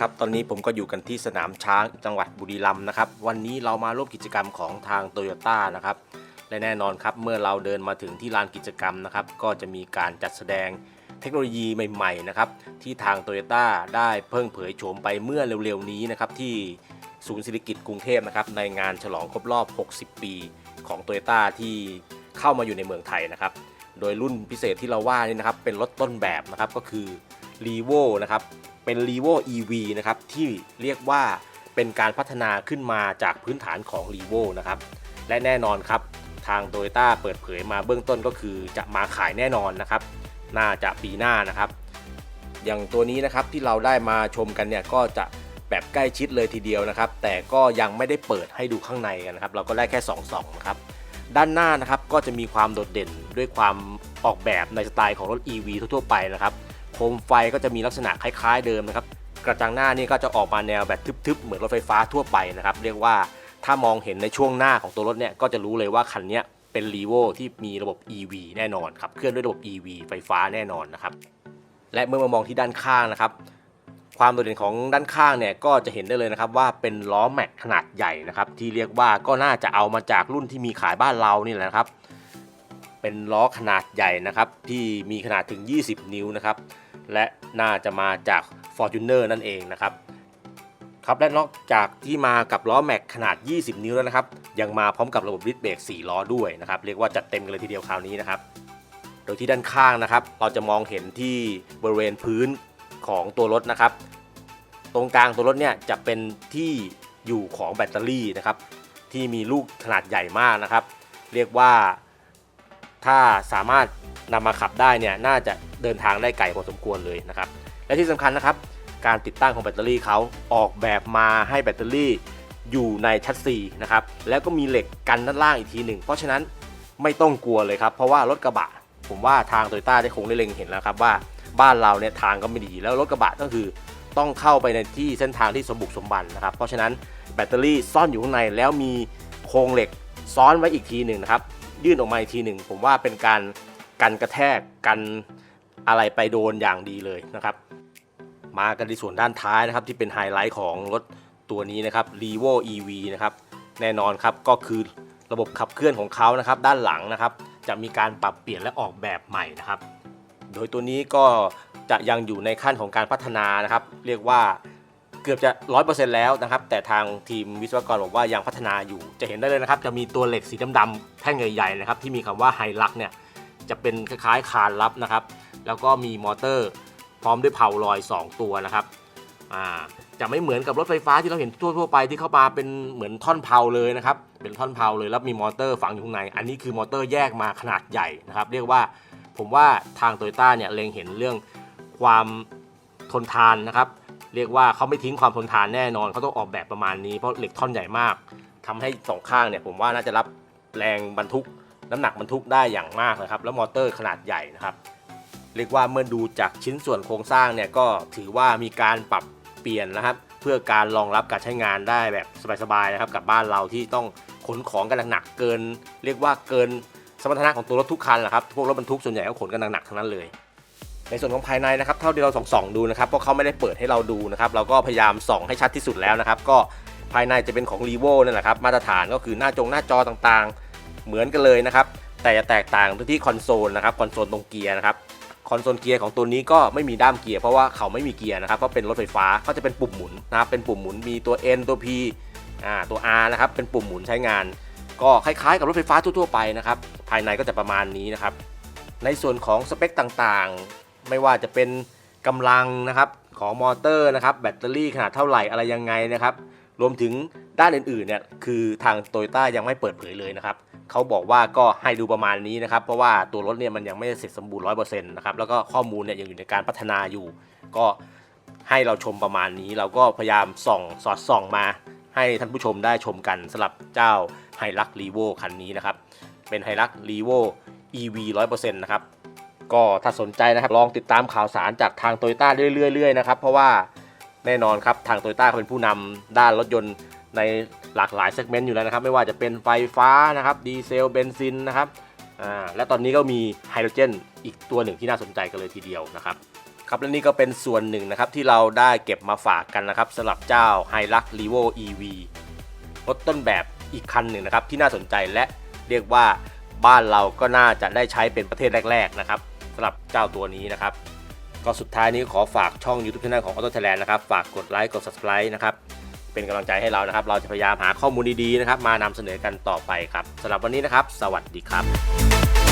ครับ ตอนนี้ผมก็อยู่กันที่สนามช้างจังหวัดบุรีรัมย์นะครับ วันนี้เรามาร่วมกิจกรรมของทางโตโยต้านะครับ และแน่นอนครับ เมื่อเราเดินมาถึงที่ลานกิจกรรมนะครับ ก็จะมีการจัดแสดงเทคโนโลยีใหม่ๆนะครับที่ทางโตโยต้าได้เพิ่งเผยโฉมไปเมื่อเร็วๆนี้นะครับที่ศูนย์ศิริกิติ์กรุงเทพนะครับในงานฉลองครบรอบ 60 ปีของโตโยต้าที่เข้ามาอยู่ในเมืองไทยนะครับ โดยรุ่นพิเศษที่เราว่านี่นะครับเป็นรถต้นแบบนะครับก็คือ r e v o นะครับ เป็น r e v o EV นะครับ ที่เรียกว่าเป็นการพัฒนาขึ้นมาจากพื้นฐานของ r e v o นะครับ และแน่นอนครับ ทาง t o y ยต้เปิดเผยมาเบื้องต้นก็คือจะมาขายแน่นอนนะครับ น่าจะปีหน้านะครับ อย่างตัวนี้นะครับที่เราได้มาชมกันเนี่ยก็จะแบบใกล้ชิดเลยทีเดียวนะครับ แต่ก็ยังไม่ได้เปิดให้ดูข้างในกันนะครับ เราก็ได้แค่2องสองนะครับด้านหน้านะครับก็จะมีความโดดเด่นด้วยความออกแบบในสไตล์ของรถ EV ทั่วๆไปนะครับ คมไฟก็จะมีลักษณะคล้ายๆเดิมนะครับ กระจังหน้านี่ก็จะออกมาแนวแบบทึบๆ เหมือนรถไฟฟ้าทั่วไปนะครับ เรียกว่าถ้ามองเห็นในช่วงหน้าของตัวรถเนี่ยก็จะรู้เลยว่าคันนี้เป็น r e v o ที่มีระบบ EV แน่นอนครับเคลื่อนด้วยระบบ EV ไฟฟ้าแน่นอนนะครับ และเมื่อมามองที่ด้านข้างนะครับ ความโดดเด่นของด้านข้างเนี่ยก็จะเห็นได้เลยนะครับว่าเป็นล้อแม็กขนาดใหญ่นะครับที่เรียกว่าก็น่าจะเอามาจากรุ่นที่มีขายบ้านเรานี่แหละนะครับเป็นล้อขนาดใหญ่นะครับที่มีขนาดถึง 20 นิ้วนะครับ และน่าจะมาจาก Fortuner นั่นเองนะครับครับและนอกจากที่มากับล้อแม็กขนาด 20 นิ้วแล้วนะครับ ยังมาพร้อมกับระบบดิสเบรก4ล้อด้วยนะครับเรียกว่าจัดเต็มกันเลยทีเดียวคราวนี้นะครับ โดยที่ด้านข้างนะครับ เราจะมองเห็นที่บริเวณพื้นของตัวรถนะครับ ตรงกลางตัวรถเนี่ยจะเป็นที่อยู่ของแบตเตอรี่นะครับ ที่มีลูกขนาดใหญ่มากนะครับ เรียกว่าถ้าสามารถนำมาขับได้เนี่ยน่าจะ เดินทางได้ไกลพอสมควรเลยนะครับ และที่สำคัญนะครับ การติดตั้งของแบตเตอรี่เขาออกแบบมาให้แบตเตอรี่อยู่ในชัดซีนะครับ แล้วก็มีเหล็กกันด้านล่างอีกทีหนึ่ง เพราะฉะนั้นไม่ต้องกลัวเลยครับ เพราะว่ารถกระบะ ผมว่าทางโตโยต้าได้คงได้เล็งเห็นแล้วครับว่าบ้านเราเนี่ยทางก็ไม่ดี แล้วรถกระบะก็คือต้องเข้าไปในที่เส้นทางที่สมบุกสมบันนะครับ เพราะฉะนั้นแบตเตอรี่ซ่อนอยู่ข้างในแล้วมีโครงเหล็กซ้อนไว้อีกทีหนึ่งนะครับ ยื่นออกมาอีกทีหนึ่ง ผมว่าเป็นการกันกระแทกกัน อะไรไปโดนอย่างดีเลยนะครับ มากันที่ส่วนด้านท้ายนะครับ ที่เป็นไฮไลท์ของรถตัวนี้นะครับ r e v o EV นะครับแน่นอนครับก็คือระบบขับเคลื่อนของเขานะครับ ด้านหลังนะครับ จะมีการปรับเปลี่ยนและออกแบบใหม่นะครับ โดยตัวนี้ก็จะยังอยู่ในขั้นของการพัฒนานะครับ เรียกว่าเกือบจะ 100%แล้วนะครับ แต่ทางทีมวิศวกรบอกว่ายังพัฒนาอยู่ จะเห็นได้เลยนะครับ จะมีตัวเหล็กสีดำๆแท่งใหญ่ๆนะครับ ที่มีคำว่าไฮลักเนี่ย จะเป็นคล้ายๆคานลับนะครับ แล้วก็มีมอเตอร์พร้อมด้วยเผาลอย 2 ตัวนะครับจะไม่เหมือนกับรถไฟฟ้าที่เราเห็นทั่วๆไปที่เข้ามาเป็นเหมือนท่อนเผาเลยนะครับเป็นท่อนเผาเลยแล้วมีมอเตอร์ฝังอยู่ข้างใน อันนี้คือมอเตอร์แยกมาขนาดใหญ่นะครับ เรียกว่าผมว่าทางโตโยต้าเนี่ยเล็งเห็นเรื่องความทนทานนะครับเรียกว่าเขาไม่ทิ้งความทนทานแน่นอนเขาต้องออกแบบประมาณนี้เพราะเหล็กท่อนใหญ่มากทำให้สองข้างเนี่ยผมว่าน่าจะรับแรงบรรทุกน้ำหนักบรรทุกได้อย่างมากนะครับ แล้วมอเตอร์ขนาดใหญ่นะครับ เรียกว่าเมื่อดูจากชิ้นส่วนโครงสร้างเนี่ยก็ถือว่ามีการปรับเปลี่ยนนะครับ เพื่อการรองรับการใช้งานได้แบบสบายๆนะครับกับบ้านเราที่ต้องขนของกันหนักๆเกิน เรียกว่าเกินสมรรถนะของตัวรถทุกคันแหละครับพวกรถบรรทุกส่วนใหญ่ก็ขนกันหนักๆทั้งนั้นเลย ในส่วนของภายในนะครับเท่าที่เราส่องสองดูนะครับเพราะเขาไม่ได้เปิดให้เราดูนะครับเราก็พยายามส่องให้ชัดที่สุดแล้วนะครับก็ภายในจะเป็นของ r e v o นั่นแหละครับมาตรฐานก็คือหน้าจงหน้าจอต่างๆ เหมือนกันเลยนะครับแต่จะแตกต่างที่คอนโซลนะครับคอนโซลตรงเกียร์นะครับ คอนโซลเกียร์ของตัวนี้ก็ไม่มีด้ามเกียร์เพราะว่าเขาไม่มีเกียร์นะครับเพราะเป็นรถไฟฟ้าก็จะเป็นปุ่มหมุนนะครับเป็นปุ่มหมุนมีตัว N ตัว P อ่าตัว R นะครับเป็นปุ่มหมุนใช้งาน ก็คล้ายๆกับรถไฟฟ้าทั่วๆไปนะครับภายในก็จะประมาณนี้นะครับในส่วนของสเปคต่างๆ ไม่ว่าจะเป็นกำลังนะครับของมอเตอร์นะครับแบตเตอรี่ขนาดเท่าไหร่อะไรยังไงนะครับรวมถึง ด้านอื่นๆเนี่ยคือทางโตโยต้ายังไม่เปิดเผยเลยนะครับเขาบอกว่าก็ให้ดูประมาณนี้นะครับ เพราะว่าตัวรถเนี่ยมันยังไม่เสร็จสมบูรณ์ร้อยเปอร์เซ็นต์นะครับแล้วก็ข้อมูลเนี่ยยังอยู่ในการพัฒนาอยู่ ก็ให้เราชมประมาณนี้ เราก็พยายามส่องสอดส่องมา ให้ท่านผู้ชมได้ชมกันสำหรับเจ้าไฮรักรีโวคันนี้นะครับ เป็นไฮรักรีโว EV 100%นะครับก็ถ้าสนใจนะครับลองติดตามข่าวสารจากทางโตโยต้าเรื่อยๆนะครับ เพราะว่าแน่นอนครับทางโตโยต้าเป็นผู้นำด้านรถยนต์ ในหลากหลายเซกเมนต์อยู่แล้วนะครับ ไม่ว่าจะเป็นไฟฟ้านะครับดีเซลเบนซินนะครับอ่าและตอนนี้ก็มีไฮโดรเจนอีกตัวหนึ่งที่น่าสนใจกันเลยทีเดียวนะครับครับและนี่ก็เป็นส่วนหนึ่งนะครับที่เราได้เก็บมาฝากกันนะครับสำหรับเจ้า h i l u x r e v o EV รถต้นแบบอีกคันหนึ่งนะครับที่น่าสนใจและเรียกว่าบ้านเราก็น่าจะได้ใช้เป็นประเทศแรก ๆ นะครับสำหรับเจ้าตัวนี้นะครับ ก็สุดท้ายนี้ขอฝากช่อง YouTube Channel ของ Auto Thailand นะครับ ฝากกดไลค์กด Subscribe นะครับ เป็นกำลังใจให้เรานะครับ เราจะพยายามหาข้อมูลดีๆนะครับ มานำเสนอกันต่อไปครับสำหรับวันนี้นะครับ สวัสดีครับ